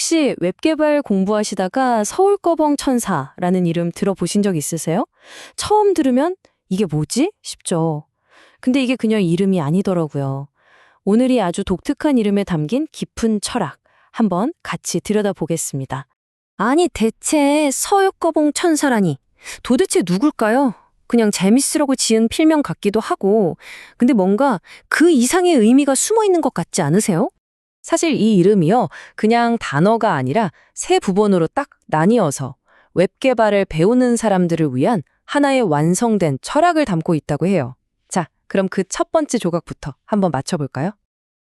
혹시 웹개발 공부하시다가 서울꺼벙 천사라는 이름 들어보신 적 있으세요? 처음 들으면 이게 뭐지? 싶죠. 근데 이게 그냥 이름이 아니더라고요. 오늘이 아주 독특한 이름에 담긴 깊은 철학 한번 같이 들여다보겠습니다. 아니 대체 서울꺼벙 천사라니 도대체 누굴까요? 그냥 재밌으라고 지은 필명 같기도 하고 근데 뭔가 그 이상의 의미가 숨어 있는 것 같지 않으세요? 사실 이 이름이요, 그냥 단어가 아니라 세 부분으로 딱 나뉘어서 웹 개발을 배우는 사람들을 위한 하나의 완성된 철학을 담고 있다고 해요. 자, 그럼 그 첫 번째 조각부터 한번 맞춰볼까요?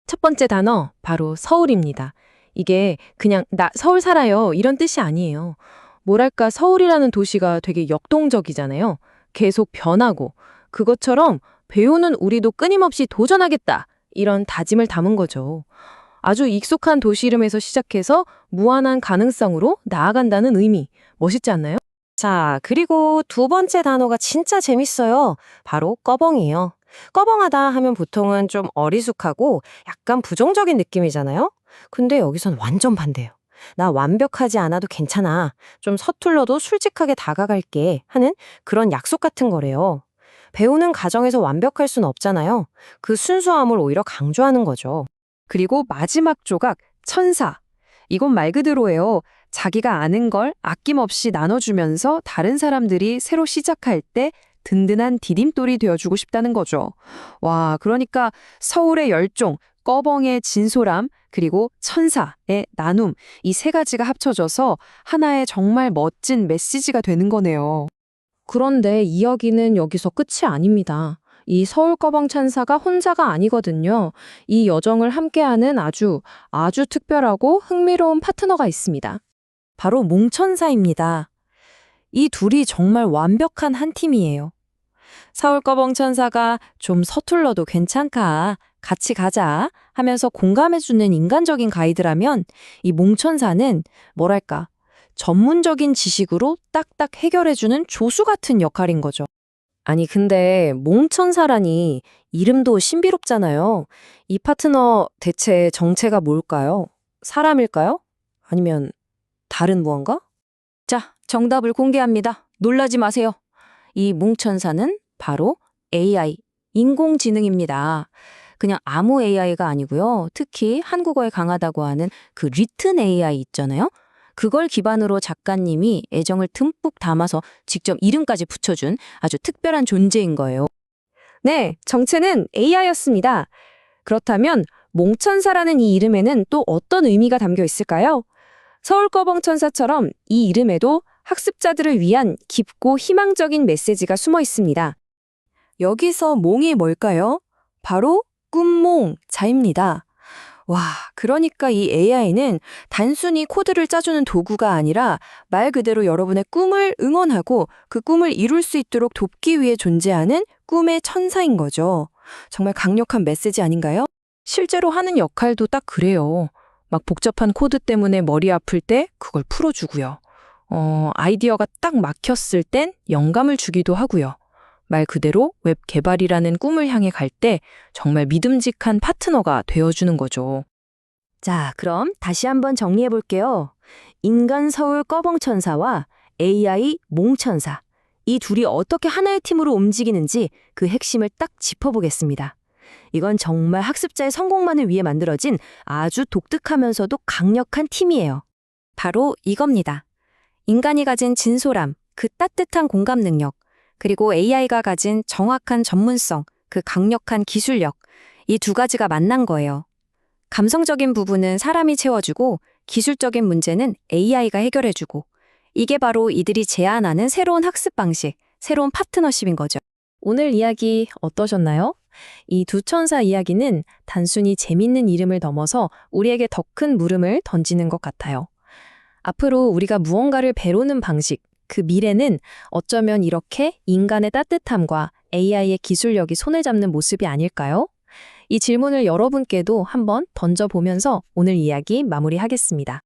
첫 번째 단어, 바로 서울입니다. 이게 그냥 나 서울 살아요 이런 뜻이 아니에요. 뭐랄까 서울이라는 도시가 되게 역동적이잖아요. 계속 변하고 그것처럼 배우는 우리도 끊임없이 도전하겠다 이런 다짐을 담은 거죠. 아주 익숙한 도시 이름에서 시작해서 무한한 가능성으로 나아간다는 의미. 멋있지 않나요? 자, 그리고 두 번째 단어가 진짜 재밌어요. 바로 꺼벙이에요. 꺼벙하다 하면 보통은 좀 어리숙하고 약간 부정적인 느낌이잖아요? 근데 여기선 완전 반대예요. 나 완벽하지 않아도 괜찮아. 좀 서툴러도 솔직하게 다가갈게 하는 그런 약속 같은 거래요. 배우는 과정에서 완벽할 순 없잖아요. 그 순수함을 오히려 강조하는 거죠. 그리고 마지막 조각, 천사. 이건 말 그대로예요. 자기가 아는 걸 아낌없이 나눠주면서 다른 사람들이 새로 시작할 때 든든한 디딤돌이 되어주고 싶다는 거죠. 와, 그러니까 서울의 열종, 꺼벙의 진솔함, 그리고 천사의 나눔, 이 세 가지가 합쳐져서 하나의 정말 멋진 메시지가 되는 거네요. 그런데 이야기는 여기서 끝이 아닙니다. 이 서울 꺼벙 찬사가 혼자가 아니거든요. 이 여정을 함께하는 아주 아주 특별하고 흥미로운 파트너가 있습니다. 바로 몽천사입니다. 이 둘이 정말 완벽한 한 팀이에요. 서울 꺼벙 천사가 좀 서툴러도 괜찮까, 같이 가자 하면서 공감해주는 인간적인 가이드라면 이 몽천사는 뭐랄까, 전문적인 지식으로 딱딱 해결해주는 조수 같은 역할인 거죠. 아니, 근데 몽천사라니 이름도 신비롭잖아요. 이 파트너 대체 정체가 뭘까요? 사람일까요? 아니면 다른 무언가? 자, 정답을 공개합니다. 놀라지 마세요. 이 몽천사는 바로 AI, 인공지능입니다. 그냥 아무 AI가 아니고요. 특히 한국어에 강하다고 하는 그 리튼 AI 있잖아요. 그걸 기반으로 작가님이 애정을 듬뿍 담아서 직접 이름까지 붙여준 아주 특별한 존재인 거예요. 네, 정체는 AI였습니다. 그렇다면 몽천사라는 이 이름에는 또 어떤 의미가 담겨 있을까요? 서울꺼벙천사처럼 이 이름에도 학습자들을 위한 깊고 희망적인 메시지가 숨어 있습니다. 여기서 몽이 뭘까요? 바로 꿈몽자입니다. 와, 그러니까 이 AI는 단순히 코드를 짜주는 도구가 아니라 말 그대로 여러분의 꿈을 응원하고 그 꿈을 이룰 수 있도록 돕기 위해 존재하는 꿈의 천사인 거죠. 정말 강력한 메시지 아닌가요? 실제로 하는 역할도 딱 그래요. 막 복잡한 코드 때문에 머리 아플 때 그걸 풀어주고요. 어, 아이디어가 딱 막혔을 땐 영감을 주기도 하고요. 말 그대로 웹 개발이라는 꿈을 향해 갈 때 정말 믿음직한 파트너가 되어주는 거죠. 자, 그럼 다시 한번 정리해 볼게요. 인간 서울 꺼벙천사와 AI 몽천사. 이 둘이 어떻게 하나의 팀으로 움직이는지 그 핵심을 딱 짚어보겠습니다. 이건 정말 학습자의 성공만을 위해 만들어진 아주 독특하면서도 강력한 팀이에요. 바로 이겁니다. 인간이 가진 진솔함, 그 따뜻한 공감 능력, 그리고 AI가 가진 정확한 전문성, 그 강력한 기술력, 이 두 가지가 만난 거예요. 감성적인 부분은 사람이 채워주고 기술적인 문제는 AI가 해결해주고 이게 바로 이들이 제안하는 새로운 학습 방식, 새로운 파트너십인 거죠. 오늘 이야기 어떠셨나요? 이 두 천사 이야기는 단순히 재밌는 이름을 넘어서 우리에게 더 큰 물음을 던지는 것 같아요. 앞으로 우리가 무언가를 배우는 방식, 그 미래는 어쩌면 이렇게 인간의 따뜻함과 AI의 기술력이 손을 잡는 모습이 아닐까요? 이 질문을 여러분께도 한번 던져보면서 오늘 이야기 마무리하겠습니다.